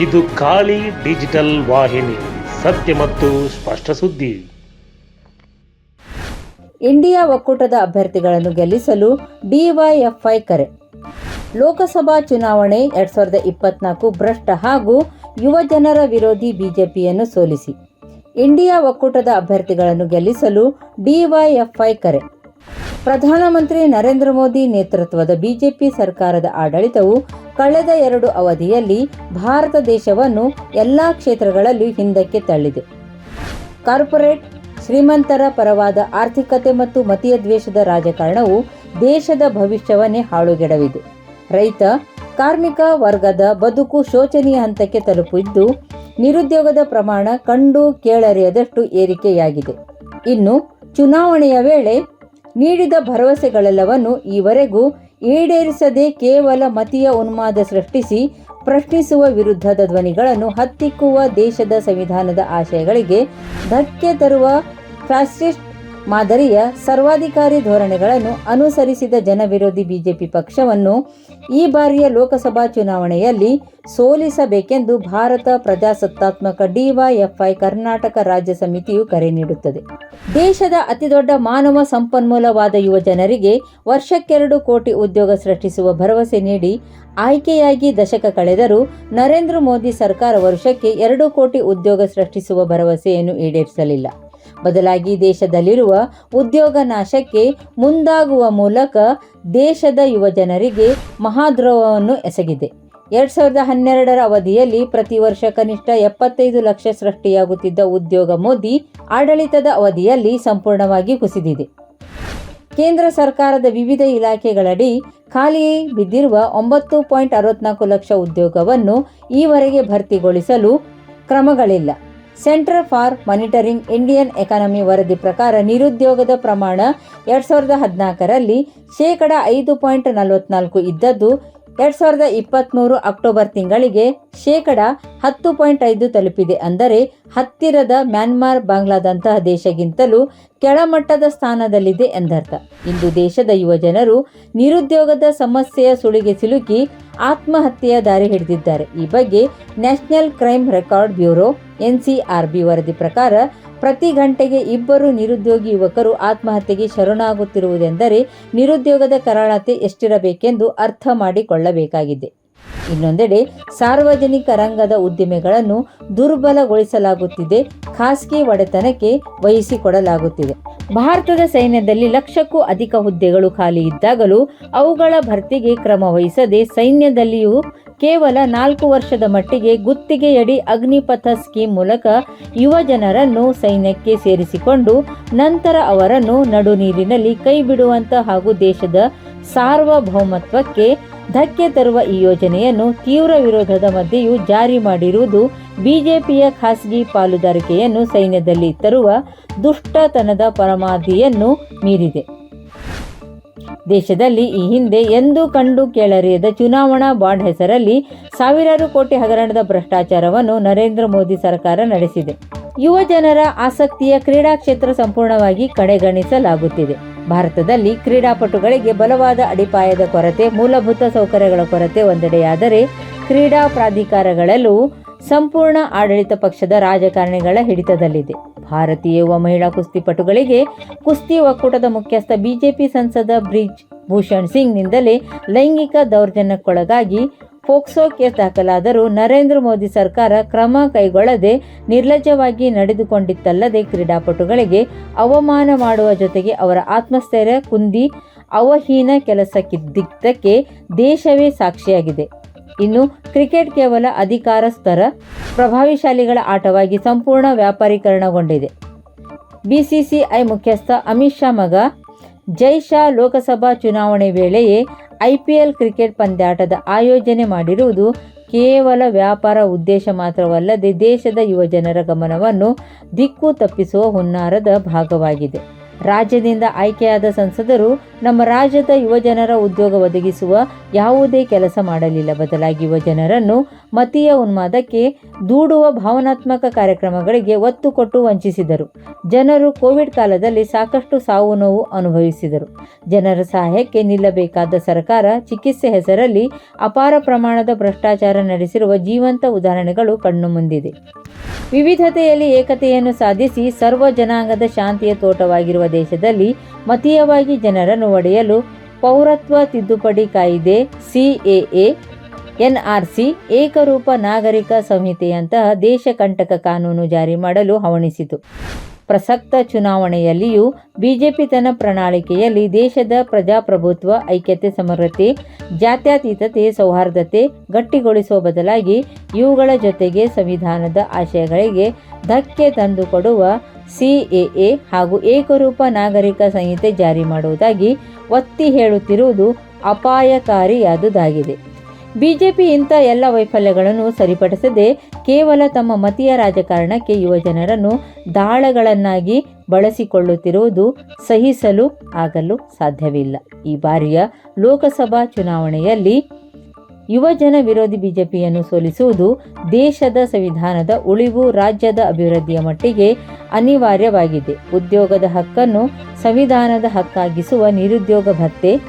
ಇದು ಖಾಲಿ ಡಿಜಿಟಲ್ ವಾಹಿನಿ, ಸತ್ಯ ಮತ್ತು ಸ್ಪಷ್ಟ ಸುದ್ದಿ. ಇಂಡಿಯಾ ಒಕ್ಕೂಟದ ಅಭ್ಯರ್ಥಿಗಳನ್ನು ಗೆಲ್ಲಿಸಲು ಡಿವೈಎಫ್ಐ ಕರೆ. ಲೋಕಸಭಾ ಚುನಾವಣೆ ಎರಡ್ ಸಾವಿರದ ಇಪ್ಪತ್ನಾಲ್ಕು ಭ್ರಷ್ಟ ಹಾಗೂ ಯುವ ಜನರ ವಿರೋಧಿ ಬಿಜೆಪಿಯನ್ನು ಸೋಲಿಸಿ. ಇಂಡಿಯಾ ಒಕ್ಕೂಟದ ಅಭ್ಯರ್ಥಿಗಳನ್ನು ಗೆಲ್ಲಿಸಲು ಡಿವೈಎಫ್ಐ ಕರೆ. ಪ್ರಧಾನಮಂತ್ರಿ ನರೇಂದ್ರ ಮೋದಿ ನೇತೃತ್ವದ ಬಿಜೆಪಿ ಸರ್ಕಾರದ ಆಡಳಿತವು ಕಳೆದ ಎರಡು ಅವಧಿಯಲ್ಲಿ ಭಾರತ ದೇಶವನ್ನು ಎಲ್ಲಾ ಕ್ಷೇತ್ರಗಳಲ್ಲಿ ಹಿಂದಕ್ಕೆ ತಳ್ಳಿದೆ. ಕಾರ್ಪೊರೇಟ್ ಶ್ರೀಮಂತರ ಪರವಾದ ಆರ್ಥಿಕತೆ ಮತ್ತು ಮತೀಯ ದ್ವೇಷದ ರಾಜಕಾರಣವು ದೇಶದ ಭವಿಷ್ಯವನ್ನೇ ಹಾಳುಗೆಡವಿದೆ. ರೈತ, ಕಾರ್ಮಿಕ ವರ್ಗದ ಬದುಕು ಶೋಚನೀಯ ಹಂತಕ್ಕೆ ತಲುಪಿದ್ದು, ನಿರುದ್ಯೋಗದ ಪ್ರಮಾಣ ಕಂಡು ಕೇಳರಿಯದಷ್ಟು ಏರಿಕೆಯಾಗಿದೆ. ಇನ್ನು ಚುನಾವಣೆಯ ವೇಳೆ ನೀಡಿದ ಭರವಸೆಗಳೆಲ್ಲವನ್ನು ಈವರೆಗೂ ಈಡೇರಿಸದೆ ಕೇವಲ ಮತೀಯ ಉನ್ಮಾದ ಸೃಷ್ಟಿಸಿ ಪ್ರಶ್ನಿಸುವ ವಿರುದ್ಧದ ಧ್ವನಿಗಳನ್ನು ಹತ್ತಿಕ್ಕುವ ದೇಶದ ಸಂವಿಧಾನದ ಆಶಯಗಳಿಗೆ ಧಕ್ಕೆ ತರುವ ಫ್ಯಾಸಿಸ್ಟ್ ಮಾದರಿಯ ಸರ್ವಾಧಿಕಾರಿ ಧೋರಣೆಗಳನ್ನು ಅನುಸರಿಸಿದ ಜನವಿರೋಧಿ ಬಿಜೆಪಿ ಪಕ್ಷವನ್ನು ಈ ಬಾರಿಯ ಲೋಕಸಭಾ ಚುನಾವಣೆಯಲ್ಲಿ ಸೋಲಿಸಬೇಕೆಂದು ಭಾರತ ಪ್ರಜಾಸತ್ತಾತ್ಮಕ ಡಿವೈಎಫ್ಐ ಕರ್ನಾಟಕ ರಾಜ್ಯ ಸಮಿತಿಯು ಕರೆ ನೀಡುತ್ತದೆ. ದೇಶದ ಅತಿದೊಡ್ಡ ಮಾನವ ಸಂಪನ್ಮೂಲವಾದ ಯುವ ಜನರಿಗೆ ವರ್ಷಕ್ಕೆರಡು ಕೋಟಿ ಉದ್ಯೋಗ ಸೃಷ್ಟಿಸುವ ಭರವಸೆ ನೀಡಿ ಆಯ್ಕೆಯಾಗಿ ದಶಕ ಕಳೆದರೂ ನರೇಂದ್ರ ಮೋದಿ ಸರ್ಕಾರ ವರ್ಷಕ್ಕೆ ಎರಡು ಕೋಟಿ ಉದ್ಯೋಗ ಸೃಷ್ಟಿಸುವ ಭರವಸೆಯನ್ನು ಈಡೇರಿಸಲಿಲ್ಲ. ಬದಲಾಗಿ ದೇಶದಲ್ಲಿರುವ ಉದ್ಯೋಗ ನಾಶಕ್ಕೆ ಮುಂದಾಗುವ ಮೂಲಕ ದೇಶದ ಯುವ ಜನರಿಗೆ ಮಹಾದ್ರೋಹವನ್ನು ಎಸಗಿದೆ. ಎರಡು ಸಾವಿರದ ಹನ್ನೆರಡರ ಅವಧಿಯಲ್ಲಿ ಪ್ರತಿ ವರ್ಷ ಕನಿಷ್ಠ ಎಪ್ಪತ್ತೈದು ಲಕ್ಷ ಸೃಷ್ಟಿಯಾಗುತ್ತಿದ್ದ ಉದ್ಯೋಗ ಮೋದಿ ಆಡಳಿತದ ಅವಧಿಯಲ್ಲಿ ಸಂಪೂರ್ಣವಾಗಿ ಕುಸಿದಿದೆ. ಕೇಂದ್ರ ಸರ್ಕಾರದ ವಿವಿಧ ಇಲಾಖೆಗಳಡಿ ಖಾಲಿ ಬಿದ್ದಿರುವ ಒಂಬತ್ತು ಪಾಯಿಂಟ್ ಅರವತ್ನಾಲ್ಕು ಲಕ್ಷ ಉದ್ಯೋಗವನ್ನು ಈವರೆಗೆ ಭರ್ತಿಗೊಳಿಸಲು ಕ್ರಮಗಳಿಲ್ಲ. Centre for monitoring Indian economy ವರದಿ ಪ್ರಕಾರ ನಿರುದ್ಯೋಗದ ಪ್ರಮಾಣ ಎರಡ್ ಸಾವಿರದ ಹದಿನಾಲ್ಕರಲ್ಲಿ ಶೇಕಡ ಐದು ಪಾಯಿಂಟ್ ನಲವತ್ನಾಲ್ಕು ಇದ್ದದ್ದು ಎರಡ್ ಸಾವಿರದ ಇಪ್ಪತ್ತ್ಮೂರು ಅಕ್ಟೋಬರ್ ತಿಂಗಳಿಗೆ ಶೇಕಡ ಹತ್ತು ಪಾಯಿಂಟ್ ಐದು ತಲುಪಿದೆ ಅಂದರೆ ಹತ್ತಿರದ ಮ್ಯಾನ್ಮಾರ್ ಬಾಂಗ್ಲಾದಂತಹ ದೇಶಗಿಂತಲೂ ಕೆಳಮಟ್ಟದ ಸ್ಥಾನದಲ್ಲಿದೆ ಎಂದರ್ಥ. ಇಂದು ದೇಶದ ಯುವ ಜನರು ನಿರುದ್ಯೋಗದ ಸಮಸ್ಯೆಯ ಸುಳಿಗೆ ಸಿಲುಕಿ ಆತ್ಮಹತ್ಯೆಯ ದಾರಿ ಹಿಡಿದಿದ್ದಾರೆ. ಈ ಬಗ್ಗೆ national crime record bureau NCRB ವರದಿ ಪ್ರಕಾರ ಪ್ರತಿ ಗಂಟೆಗೆ ಇಬ್ಬರು ನಿರುದ್ಯೋಗಿ ಯುವಕರು ಆತ್ಮಹತ್ಯೆಗೆ ಶರಣಾಗುತ್ತಿರುವುದೆಂದರೆ ನಿರುದ್ಯೋಗದ ಕರಾಳತೆ ಎಷ್ಟಿರಬೇಕೆಂದು ಅರ್ಥ ಮಾಡಿಕೊಳ್ಳಬೇಕಾಗಿದೆ. ಇನ್ನೊಂದೆಡೆ ಸಾರ್ವಜನಿಕ ರಂಗದ ಉದ್ದಿಮೆಗಳನ್ನು ದುರ್ಬಲಗೊಳಿಸಲಾಗುತ್ತಿದೆ. ಖಾಸಗಿ ಒಡೆತನಕ್ಕೆ ವಹಿಸಿಕೊಡಲಾಗುತ್ತಿದೆ. ಭಾರತದ ಸೈನ್ಯದಲ್ಲಿ ಲಕ್ಷಕ್ಕೂ ಅಧಿಕ ಹುದ್ದೆಗಳು ಖಾಲಿ ಇದ್ದಾಗಲೂ ಅವುಗಳ ಭರ್ತಿಗೆ ಕ್ರಮ ವಹಿಸದೆ ಸೈನ್ಯದಲ್ಲಿಯೂ ಕೇವಲ ನಾಲ್ಕು ವರ್ಷದ ಮಟ್ಟಿಗೆ ಗುತ್ತಿಗೆಯಡಿ ಅಗ್ನಿಪಥ ಸ್ಕೀಮ್ ಮೂಲಕ ಯುವ ಜನರನ್ನು ಸೈನ್ಯಕ್ಕೆ ಸೇರಿಸಿಕೊಂಡು ನಂತರ ಅವರನ್ನು ನಡು ನೀರಿನಲ್ಲಿ ಕೈ ಬಿಡುವಂತ ಹಾಗೂ ದೇಶದ ಸಾರ್ವಭೌಮತ್ವಕ್ಕೆ ಧಕ್ಕೆ ತರುವ ಈ ಯೋಜನೆಯನ್ನು ತೀವ್ರ ವಿರೋಧದ ಮಧ್ಯೆಯೂ ಜಾರಿ ಮಾಡಿರುವುದು ಬಿಜೆಪಿಯ ಖಾಸಗಿ ಪಾಲುದಾರಿಕೆಯನ್ನು ಸೈನ್ಯದಲ್ಲಿ ತರುವ ದುಷ್ಟತನದ ಪರಮಾಧಿಯನ್ನು ಮೀರಿದೆ. ದೇಶದಲ್ಲಿ ಈ ಹಿಂದೆ ಎಂದೂ ಕಂಡು ಕೇಳರಿಯದ ಚುನಾವಣಾ ಬಾಂಡ್ ಹೆಸರಲ್ಲಿ ಸಾವಿರಾರು ಕೋಟಿ ಹಗರಣದ ಭ್ರಷ್ಟಾಚಾರವನ್ನು ನರೇಂದ್ರ ಮೋದಿ ಸರ್ಕಾರ ನಡೆಸಿದೆ. ಯುವ ಜನರ ಆಸಕ್ತಿಯ ಕ್ರೀಡಾ ಕ್ಷೇತ್ರ ಸಂಪೂರ್ಣವಾಗಿ ಕಡೆಗಣಿಸಲಾಗುತ್ತಿದೆ. ಭಾರತದಲ್ಲಿ ಕ್ರೀಡಾಪಟುಗಳಿಗೆ ಬಲವಾದ ಅಡಿಪಾಯದ ಕೊರತೆ, ಮೂಲಭೂತ ಸೌಕರ್ಯಗಳ ಕೊರತೆ ಒಂದೆಡೆಯಾದರೆ ಕ್ರೀಡಾ ಪ್ರಾಧಿಕಾರಗಳಲ್ಲೂ ಸಂಪೂರ್ಣ ಆಡಳಿತ ಪಕ್ಷದ ರಾಜಕಾರಣಿಗಳ ಹಿಡಿತದಲ್ಲಿದೆ. ಭಾರತೀಯ ಯುವ ಮಹಿಳಾ ಕುಸ್ತಿಪಟುಗಳಿಗೆ ಕುಸ್ತಿ ಒಕ್ಕೂಟದ ಮುಖ್ಯಸ್ಥ ಬಿಜೆಪಿ ಸಂಸದ ಬ್ರಿಜ್ ಭೂಷಣ್ ಸಿಂಗ್ನಿಂದಲೇ ಲೈಂಗಿಕ ದೌರ್ಜನ್ಯಕ್ಕೊಳಗಾಗಿ ಫೋಕ್ಸೋ ಕೇಸ್ ದಾಖಲಾದರೂ ನರೇಂದ್ರ ಮೋದಿ ಸರ್ಕಾರ ಕ್ರಮ ಕೈಗೊಳ್ಳದೆ ನಿರ್ಲಜ್ಜವಾಗಿ ನಡೆದುಕೊಂಡಿತ್ತಲ್ಲದೆ ಕ್ರೀಡಾಪಟುಗಳಿಗೆ ಅವಮಾನ ಮಾಡುವ ಜೊತೆಗೆ ಅವರ ಆತ್ಮಸ್ಥೈರ್ಯ ಕುಂದಿ ಅವಹೀನ ಕೆಲಸಕ್ಕಿದ್ದಕ್ಕೆ ದೇಶವೇ ಸಾಕ್ಷಿಯಾಗಿದೆ. ಇನ್ನು ಕ್ರಿಕೆಟ್ ಕೇವಲ ಅಧಿಕಾರ ಸ್ತರ, ಪ್ರಭಾವಿಶಾಲಿಗಳ ಆಟವಾಗಿ ಸಂಪೂರ್ಣ ವ್ಯಾಪಾರೀಕರಣಗೊಂಡಿದೆ. ಬಿಸಿಸಿಐ ಮುಖ್ಯಸ್ಥ ಅಮಿತ್ ಶಾ ಮಗ ಜೈ ಶಾ ಲೋಕಸಭಾ ಚುನಾವಣೆ ವೇಳೆಯೇ ಐಪಿಎಲ್ ಕ್ರಿಕೆಟ್ ಪಂದ್ಯಾಟದ ಆಯೋಜನೆ ಮಾಡಿರುವುದು ಕೇವಲ ವ್ಯಾಪಾರ ಉದ್ದೇಶ ಮಾತ್ರವಲ್ಲದೆ ದೇಶದ ಯುವಜನರ ಗಮನವನ್ನು ದಿಕ್ಕು ತಪ್ಪಿಸುವ ಹುನ್ನಾರದ ಭಾಗವಾಗಿದೆ. ರಾಜ್ಯದಿಂದ ಆಯ್ಕೆಯಾದ ಸಂಸದರು ನಮ್ಮ ರಾಜ್ಯದ ಯುವಜನರ ಉದ್ಯೋಗ ಒದಗಿಸುವ ಯಾವುದೇ ಕೆಲಸ ಮಾಡಲಿಲ್ಲ ಬದಲಾಗಿ ಯುವಜನರನ್ನು ಮತೀಯ ಉನ್ಮಾದಕ್ಕೆ ದೂಡುವ ಭಾವನಾತ್ಮಕ ಕಾರ್ಯಕ್ರಮಗಳಿಗೆ ಒತ್ತು ಕೊಟ್ಟು ವಂಚಿಸಿದರು. ಜನರು ಕೋವಿಡ್ ಕಾಲದಲ್ಲಿ ಸಾಕಷ್ಟು ಸಾವು ನೋವು ಅನುಭವಿಸಿದರು. ಜನರ ಸಹಾಯಕ್ಕೆ ನಿಲ್ಲಬೇಕಾದ ಸರ್ಕಾರ ಚಿಕಿತ್ಸೆ ಹೆಸರಲ್ಲಿ ಅಪಾರ ಪ್ರಮಾಣದ ಭ್ರಷ್ಟಾಚಾರ ನಡೆಸಿರುವ ಜೀವಂತ ಉದಾಹರಣೆಗಳು ಕಣ್ಣು ಮುಂದಿದೆ. ವಿವಿಧತೆಯಲ್ಲಿ ಏಕತೆಯನ್ನು ಸಾಧಿಸಿ ಸರ್ವ ಜನಾಂಗದ ಶಾಂತಿಯ ತೋಟವಾಗಿರುವ ದೇಶದಲ್ಲಿ ಮತೀಯವಾಗಿ ಜನರನ್ನು ಒಡೆಯಲು ಪೌರತ್ವ ತಿದ್ದುಪಡಿ ಕಾಯಿದೆ, ಸಿಎಎ, ಎನ್ಆರ್ಸಿ, ಏಕರೂಪ ನಾಗರಿಕ ಸಂಹಿತೆಯಂತಹ ದೇಶ ಕಂಟಕ ಕಾನೂನು ಜಾರಿ ಮಾಡಲು ಹವಣಿಸಿತು. ಪ್ರಸಕ್ತ ಚುನಾವಣೆಯಲ್ಲಿಯೂ ಬಿಜೆಪಿ ತನ್ನ ಪ್ರಣಾಳಿಕೆಯಲ್ಲಿ ದೇಶದ ಪ್ರಜಾಪ್ರಭುತ್ವ, ಐಕ್ಯತೆ ಸಮಗ್ರತೆ ಜಾತ್ಯತೀತತೆ, ಸೌಹಾರ್ದತೆ ಗಟ್ಟಿಗೊಳಿಸುವ ಬದಲಾಗಿ ಇವುಗಳ ಜೊತೆಗೆ ಸಂವಿಧಾನದ ಆಶಯಗಳಿಗೆ ಧಕ್ಕೆ ತಂದುಕೊಡುವ ಸಿಎಎ ಹಾಗೂ ಏಕರೂಪ ನಾಗರಿಕ ಸಂಹಿತೆ ಜಾರಿ ಮಾಡುವುದಾಗಿ ಒತ್ತಿ ಹೇಳುತ್ತಿರುವುದು ಅಪಾಯಕಾರಿಯಾದುದಾಗಿದೆ. ಬಿಜೆಪಿ ಇಂಥ ಎಲ್ಲ ವೈಫಲ್ಯಗಳನ್ನು ಸರಿಪಡಿಸದೆ ಕೇವಲ ತಮ್ಮ ಮತೀಯ ರಾಜಕಾರಣಕ್ಕೆ ಯುವಜನರನ್ನು ದಾಳಗಳನ್ನಾಗಿ ಬಳಸಿಕೊಳ್ಳುತ್ತಿರುವುದು ಸಹಿಸಲು ಆಗಲು ಸಾಧ್ಯವಿಲ್ಲ. ಈ ಬಾರಿಯ ಲೋಕಸಭಾ ಚುನಾವಣೆಯಲ್ಲಿ ಯುವಜನ ವಿರೋಧಿ ಬಿಜೆಪಿಯನ್ನು ಸೋಲಿಸುವುದು ದೇಶದ ಸಂವಿಧಾನದ ಉಳಿವು, ರಾಜ್ಯದ ಅಭಿವೃದ್ಧಿಯ ಮಟ್ಟಿಗೆ ಅನಿವಾರ್ಯವಾಗಿದೆ. ಉದ್ಯೋಗದ ಹಕ್ಕನ್ನು ಸಂವಿಧಾನದ ಹಕ್ಕಾಗಿಸುವ ನಿರುದ್ಯೋಗ ಭತ್ತೆ,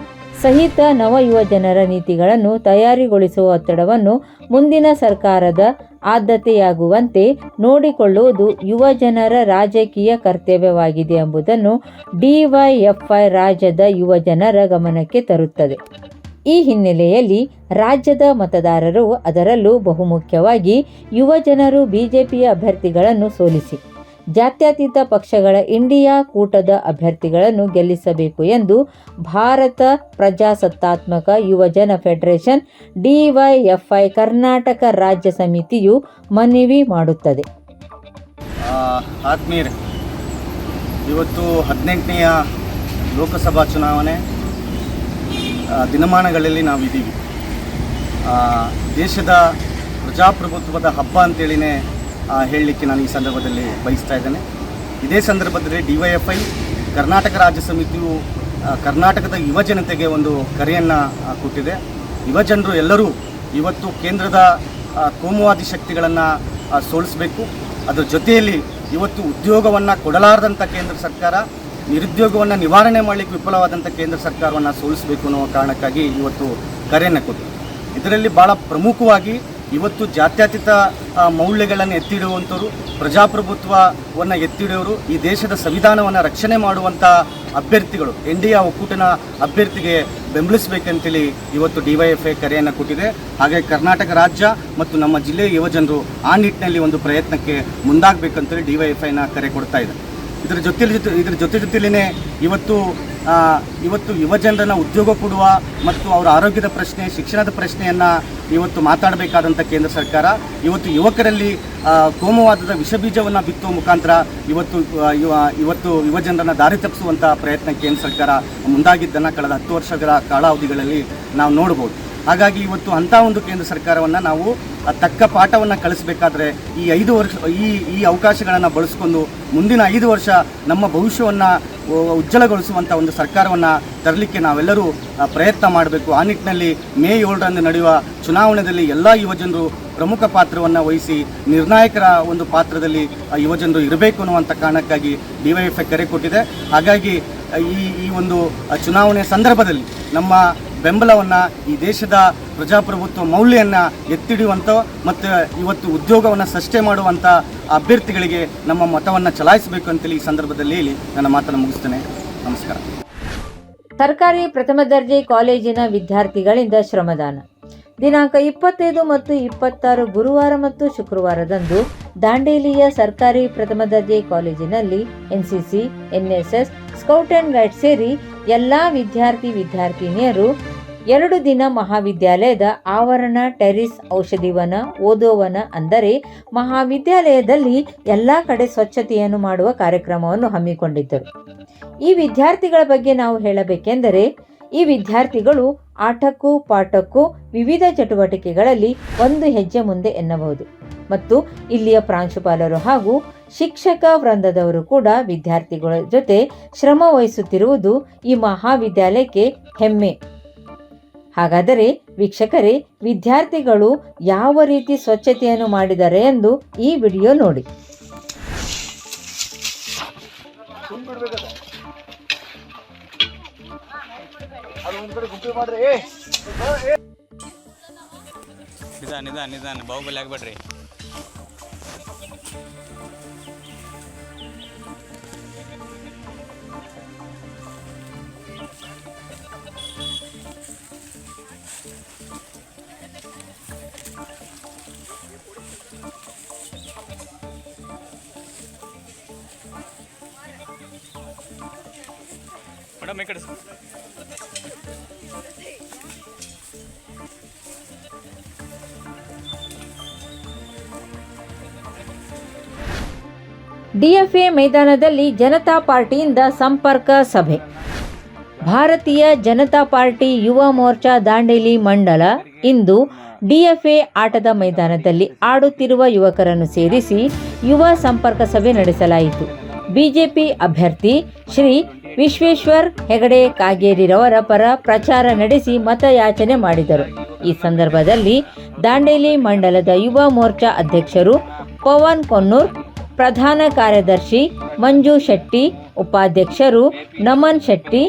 ಸಹಿತ ನವ ಯುವಜನರ ನೀತಿಗಳನ್ನು ತಯಾರಿಗೊಳಿಸುವ ಒತ್ತಡವನ್ನು ಮುಂದಿನ ಸರ್ಕಾರದ ಆದ್ಯತೆಯಾಗುವಂತೆ ನೋಡಿಕೊಳ್ಳುವುದು ಯುವ ಜನರ ರಾಜಕೀಯ ಕರ್ತವ್ಯವಾಗಿದೆ ಎಂಬುದನ್ನು ಡಿವೈಎಫ್ಐ ರಾಜ್ಯದ ಯುವ ಜನರ ಗಮನಕ್ಕೆ ತರುತ್ತದೆ. ಈ ಹಿನ್ನೆಲೆಯಲ್ಲಿ ರಾಜ್ಯದ ಮತದಾರರು ಅದರಲ್ಲೂ ಬಹುಮುಖ್ಯವಾಗಿ ಯುವ ಜನರು ಬಿಜೆಪಿಯ ಅಭ್ಯರ್ಥಿಗಳನ್ನು ಸೋಲಿಸಿ. ಜಾತ್ಯತೀತ ಪಕ್ಷಗಳ ಇಂಡಿಯಾ ಕೂಟದ ಅಭ್ಯರ್ಥಿಗಳನ್ನು ಗೆಲ್ಲಿಸಬೇಕು ಎಂದು ಭಾರತ ಪ್ರಜಾಸತ್ತಾತ್ಮಕ ಯುವಜನ ಫೆಡರೇಷನ್ ಡಿವೈಎಫ್ಐ ಕರ್ನಾಟಕ ರಾಜ್ಯ ಸಮಿತಿಯು ಮನವಿ ಮಾಡುತ್ತದೆ. ಆ, ಆತ್ಮೀಯರೇ ಇವತ್ತು ಹದಿನೆಂಟನೆಯ ಲೋಕಸಭಾ ಚುನಾವಣೆ ದಿನಮಾನಗಳಲ್ಲಿ ನಾವಿದ್ದೀವಿ. ದೇಶದ ಪ್ರಜಾಪ್ರಭುತ್ವದ ಹಬ್ಬ ಅಂತೇಳಿನೇ ಹೇಳಲಿಕ್ಕೆ ನಾನು ಈ ಸಂದರ್ಭದಲ್ಲಿ ಬಯಸ್ತಾ ಇದ್ದೇನೆ. ಇದೇ ಸಂದರ್ಭದಲ್ಲಿ D Y F I, Karnataka ರಾಜ್ಯ ಸಮಿತಿಯು ಕರ್ನಾಟಕದ ಯುವ ಜನತೆಗೆ ಒಂದು ಕರೆಯನ್ನು ಕೊಟ್ಟಿದೆ. ಯುವ ಜನರು ಎಲ್ಲರೂ ಇವತ್ತು ಕೇಂದ್ರದ ಕೋಮುವಾದಿ ಶಕ್ತಿಗಳನ್ನು ಸೋಲಿಸಬೇಕು. ಅದರ ಜೊತೆಯಲ್ಲಿ ಇವತ್ತು ಉದ್ಯೋಗವನ್ನು ಕೊಡಲಾರದಂಥ ಕೇಂದ್ರ ಸರ್ಕಾರ, ನಿರುದ್ಯೋಗವನ್ನು ನಿವಾರಣೆ ಮಾಡಲಿಕ್ಕೆ ವಿಫಲವಾದಂಥ ಕೇಂದ್ರ ಸರ್ಕಾರವನ್ನು ಸೋಲಿಸಬೇಕು ಅನ್ನೋ ಕಾರಣಕ್ಕಾಗಿ ಇವತ್ತು ಕರೆಯನ್ನು ಕೊಟ್ಟು ಇದರಲ್ಲಿ ಭಾಳ ಪ್ರಮುಖವಾಗಿ ಇವತ್ತು ಜಾತ್ಯತೀತ ಮೌಲ್ಯಗಳನ್ನು ಎತ್ತಿಡುವಂಥವ್ರು, ಪ್ರಜಾಪ್ರಭುತ್ವವನ್ನು ಎತ್ತಿಡೋರು, ಈ ದೇಶದ ಸಂವಿಧಾನವನ್ನು ರಕ್ಷಣೆ ಮಾಡುವಂಥ ಅಭ್ಯರ್ಥಿಗಳು, ಎನ್ ಡಿ ಎ ಒಕ್ಕೂಟನ ಅಭ್ಯರ್ಥಿಗೆ ಬೆಂಬಲಿಸಬೇಕಂತೇಳಿ ಇವತ್ತು ಡಿ ವೈ ಎಫ್ ಐ ಕರೆಯನ್ನು ಕೊಟ್ಟಿದೆ. ಹಾಗೆ ಕರ್ನಾಟಕ ರಾಜ್ಯ ಮತ್ತು ನಮ್ಮ ಜಿಲ್ಲೆಯ ಯುವಜನರು ಆ ನಿಟ್ಟಿನಲ್ಲಿ ಒಂದು ಪ್ರಯತ್ನಕ್ಕೆ ಮುಂದಾಗಬೇಕಂತೇಳಿ ಡಿ ವೈ ಎಫ್ ಐನ ಕರೆ ಕೊಡ್ತಾ ಇದೆ ಇದರ ಜೊತೆ ಜೊತೆ ಇದರ ಜೊತೆ ಜೊತೆಲೇ ಇವತ್ತು ಇವತ್ತು ಯುವಜನರನ್ನು ಉದ್ಯೋಗ ಕೊಡುವ ಮತ್ತು ಅವರ ಆರೋಗ್ಯದ ಪ್ರಶ್ನೆ, ಶಿಕ್ಷಣದ ಪ್ರಶ್ನೆಯನ್ನು ಇವತ್ತು ಮಾತಾಡಬೇಕಾದಂಥ ಕೇಂದ್ರ ಸರ್ಕಾರ. ಇವತ್ತು ಯುವಕರಲ್ಲಿ ಕೋಮವಾದದ ವಿಷಬೀಜವನ್ನು ಬಿತ್ತುವ ಮುಖಾಂತರ ಇವತ್ತು ಯುವ, ಇವತ್ತು ಯುವಜನರನ್ನು ದಾರಿ ತಪ್ಪಿಸುವಂಥ ಪ್ರಯತ್ನ ಕೇಂದ್ರ ಸರ್ಕಾರ ಮುಂದಾಗಿದ್ದನ್ನು ಕಳೆದ ಹತ್ತು ವರ್ಷಗಳ ಕಾಲಾವಧಿಗಳಲ್ಲಿ ನಾವು ನೋಡ್ಬೋದು. ಹಾಗಾಗಿ ಇವತ್ತು ಅಂಥ ಒಂದು ಕೇಂದ್ರ ಸರ್ಕಾರವನ್ನು ನಾವು ತಕ್ಕ ಪಾಠವನ್ನು ಕಳಿಸಬೇಕಾದ್ರೆ ಈ ಐದು ವರ್ಷ, ಈ ಈ ಅವಕಾಶಗಳನ್ನು ಬಳಸ್ಕೊಂಡು ಮುಂದಿನ ಐದು ವರ್ಷ ನಮ್ಮ ಭವಿಷ್ಯವನ್ನು ಉಜ್ವಲಗೊಳಿಸುವಂಥ ಒಂದು ಸರ್ಕಾರವನ್ನು ತರಲಿಕ್ಕೆ ನಾವೆಲ್ಲರೂ ಪ್ರಯತ್ನ ಮಾಡಬೇಕು. ಆ ನಿಟ್ಟಿನಲ್ಲಿ ಮೇ ಏಳರಂದು ನಡೆಯುವ ಚುನಾವಣೆಯಲ್ಲಿ ಎಲ್ಲ ಯುವಜನರು ಪ್ರಮುಖ ಪಾತ್ರವನ್ನು ವಹಿಸಿ ನಿರ್ಣಾಯಕರ ಒಂದು ಪಾತ್ರದಲ್ಲಿ ಯುವಜನರು ಇರಬೇಕು ಅನ್ನುವಂಥ ಕಾರಣಕ್ಕಾಗಿ ಡಿ ಕರೆ ಕೊಟ್ಟಿದೆ. ಹಾಗಾಗಿ ಈ ಈ ಒಂದು ಚುನಾವಣೆ ಸಂದರ್ಭದಲ್ಲಿ ನಮ್ಮ ಬೆಂಬಲವನ್ನು ಈ ದೇಶದ ಪ್ರಜಾಪ್ರಭುತ್ವ ಮೌಲ್ಯವನ್ನು ಎತ್ತಿಡುವಂಥ ಮತ್ತು ಇವತ್ತು ಉದ್ಯೋಗವನ್ನು ಸೃಷ್ಟಿ ಮಾಡುವಂಥ ಅಭ್ಯರ್ಥಿಗಳಿಗೆ ನಮ್ಮ ಮತವನ್ನು ಚಲಾಯಿಸಬೇಕು ಅಂತೇಳಿ ಈ ಸಂದರ್ಭದಲ್ಲಿ ಹೇಳಿ ನನ್ನ ಮಾತನ್ನು ಮುಗಿಸ್ತೇನೆ. ನಮಸ್ಕಾರ. ಸರ್ಕಾರಿ ಪ್ರಥಮ ದರ್ಜೆ ಕಾಲೇಜಿನ ವಿದ್ಯಾರ್ಥಿಗಳಿಂದ ಶ್ರಮದಾನ. ದಿನಾಂಕ ಇಪ್ಪತ್ತೈದು ಮತ್ತು ಇಪ್ಪತ್ತಾರು ಗುರುವಾರ ಮತ್ತು ಶುಕ್ರವಾರದಂದು ದಾಂಡೇಲಿಯ ಸರ್ಕಾರಿ ಪ್ರಥಮ ದರ್ಜೆ ಕಾಲೇಜಿನಲ್ಲಿ NCC, NSS, scout and guide ಸೇರಿ ಎಲ್ಲಾ ವಿದ್ಯಾರ್ಥಿ ವಿದ್ಯಾರ್ಥಿನಿಯರು ಎರಡು ದಿನ ಮಹಾವಿದ್ಯಾಲಯದ ಆವರಣ, ಟೆರಿಸ್ ಔಷಧಿವನ ಓದೋವನ ಅಂದರೆ ಮಹಾವಿದ್ಯಾಲಯದಲ್ಲಿ ಎಲ್ಲ ಕಡೆ ಸ್ವಚ್ಛತೆಯನ್ನು ಮಾಡುವ ಕಾರ್ಯಕ್ರಮವನ್ನು ಹಮ್ಮಿಕೊಂಡಿದ್ದರು. ಈ ವಿದ್ಯಾರ್ಥಿಗಳ ಬಗ್ಗೆ ನಾವು ಹೇಳಬೇಕೆಂದರೆ, ಈ ವಿದ್ಯಾರ್ಥಿಗಳು ಆಟಕ್ಕೂ ಪಾಠಕ್ಕೂ ವಿವಿಧ ಚಟುವಟಿಕೆಗಳಲ್ಲಿ ಒಂದು ಹೆಜ್ಜೆ ಮುಂದೆ ಎನ್ನಬಹುದು. ಮತ್ತು ಇಲ್ಲಿಯ ಪ್ರಾಂಶುಪಾಲರು ಹಾಗೂ ಶಿಕ್ಷಕ ವೃಂದದವರು ಕೂಡ ವಿದ್ಯಾರ್ಥಿಗಳ ಜೊತೆ ಶ್ರಮ ವಹಿಸುತ್ತಿರುವುದು ಈ ಮಹಾವಿದ್ಯಾಲಯಕ್ಕೆ ಹೆಮ್ಮೆ. ಹಾಗಾದರೆ ವೀಕ್ಷಕರೇ, ವಿದ್ಯಾರ್ಥಿಗಳು ಯಾವ ರೀತಿ ಸ್ವಚ್ಛತೆಯನ್ನು ಮಾಡಿದ್ದಾರೆ ಎಂದು ಈ ವಿಡಿಯೋ ನೋಡಿ. ನಿಧಾನ ನಿಧಾನ ನಿಧಾನ, ಬಾಹುಬಲಿ ಆಗ್ಬೇಡ್ರಿ. ಡಿಎಫ್ಎ ಮೈದಾನದಲ್ಲಿ ಜನತಾ ಪಾರ್ಟಿಯಿಂದ ಸಂಪರ್ಕ ಸಭೆ. ಭಾರತೀಯ ಜನತಾ ಪಾರ್ಟಿ ಯುವ ಮೋರ್ಚಾ ದಾಂಡೇಲಿ ಮಂಡಲ ಇಂದು ಡಿಎಫ್ಎ ಆಟದ ಮೈದಾನದಲ್ಲಿ ಆಡುತ್ತಿರುವ ಯುವಕರನ್ನು ಸೇರಿಸಿ ಯುವ ಸಂಪರ್ಕ ಸಭೆ ನಡೆಸಲಾಯಿತು. ಬಿಜೆಪಿ ಅಭ್ಯರ್ಥಿ ಶ್ರೀ ವಿಶ್ವೇಶ್ವರ್ ಹೆಗಡೆ ಕಾಗೇರಿರವರ ಪರ ಪ್ರಚಾರ ನಡೆಸಿ ಮತಯಾಚನೆ ಮಾಡಿದರು. ಈ ಸಂದರ್ಭದಲ್ಲಿ ದಾಂಡೇಲಿ ಮಂಡಲದ ಯುವ ಮೋರ್ಚಾ ಅಧ್ಯಕ್ಷರು ಪವನ್ ಕೊನ್ನೂರ್, ಪ್ರಧಾನ ಕಾರ್ಯದರ್ಶಿ ಮಂಜು ಶೆಟ್ಟಿ, ಉಪಾಧ್ಯಕ್ಷರು ನಮನ್ ಶೆಟ್ಟಿ,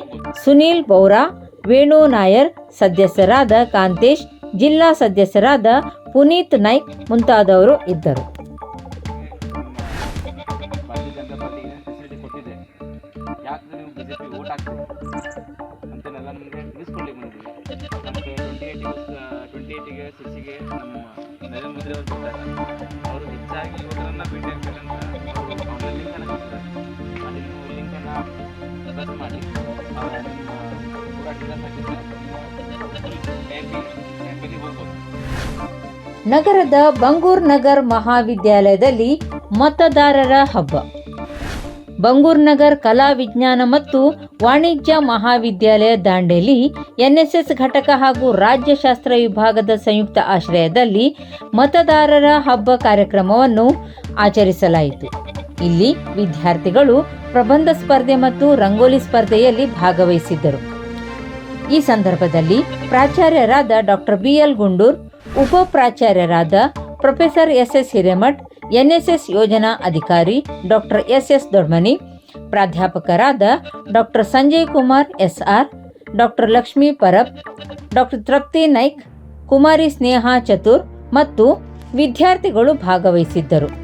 ಸುನೀಲ್ ಬೌರಾ, ವೇಣು ನಾಯರ್, ಸದಸ್ಯರಾದ ಕಾಂತೇಶ್, ಜಿಲ್ಲಾ ಸದಸ್ಯರಾದ ಪುನೀತ್ ನಾಯ್ಕ್ ಮುಂತಾದವರು ಇದ್ದರು. ಯಾಕೆ ನೀವು ಬಿ ಜೆ ಪಿ ಓಟ್ ಅಂತೇನೆಲ್ಲ ನಮಗೆ ತಿಳಿಸ್ಕೊಡ್ಲಿಕ್ಕೆ ಬಂದಿದ್ದೀವಿ ಟ್ವೆಂಟಿ ಇಯರ್ಸ್ ಟ್ವೆಂಟಿ ಸಿಕ್ಸಿಗೆ ನಮ್ಮ ನರೇಂದ್ರ ಮೋದಿ ಅವರು ಬಿಟ್ಟಾರೆ ಅವರು ಹೆಚ್ಚಾಗಿ ಯುವಕರನ್ನು ಭೇಟಿ ಅಲ್ಲಿ ನೀವು ಮಾಡಿ. ಅವರ ನಗರದ ಬಂಗೂರ್ ನಗರ್ ಮಹಾವಿದ್ಯಾಲಯದಲ್ಲಿ ಮತದಾರರ ಹಬ್ಬ. ಬಂಗೂರ್ ನಗರ್ ಕಲಾ ವಿಜ್ಞಾನ ಮತ್ತು ವಾಣಿಜ್ಯ ಮಹಾವಿದ್ಯಾಲಯ ದಾಂಡೇಲಿ, ಎನ್ಎಸ್ಎಸ್ ಘಟಕ ಹಾಗೂ ರಾಜ್ಯಶಾಸ್ತ್ರ ವಿಭಾಗದ ಸಂಯುಕ್ತ ಆಶ್ರಯದಲ್ಲಿ ಮತದಾರರ ಹಬ್ಬ ಕಾರ್ಯಕ್ರಮವನ್ನು ಆಚರಿಸಲಾಯಿತು. ಇಲ್ಲಿ ವಿದ್ಯಾರ್ಥಿಗಳು ಪ್ರಬಂಧ ಸ್ಪರ್ಧೆ ಮತ್ತು ರಂಗೋಲಿ ಸ್ಪರ್ಧೆಯಲ್ಲಿ ಭಾಗವಹಿಸಿದ್ದರು. ಈ ಸಂದರ್ಭದಲ್ಲಿ ಪ್ರಾಚಾರ್ಯರಾದ ಡಾಕ್ಟರ್ ಬಿಎಲ್ ಗುಂಡೂರ್ ಉಪ ಪ್ರಾಚಾರ್ಯರಾದ professor S S Hiremath NSS ಯೋಜನಾ ಅಧಿಕಾರಿ ಡಾಕ್ಟರ್ ಎಸ್ ಎಸ್ ದೊಡ್ಮನಿ, ಪ್ರಾಧ್ಯಾಪಕರಾದ doctor Sanjay Kumar S R doctor Lakshmi Parab, doctor Trupti Naik, Kumari Sneha Chatur ಮತ್ತು ವಿದ್ಯಾರ್ಥಿಗಳು ಭಾಗವಹಿಸಿದ್ದರು.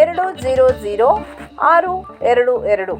ಎರಡು ಜೀರೋ ಜೀರೋ ಆರು ಎರಡು ಎರಡು.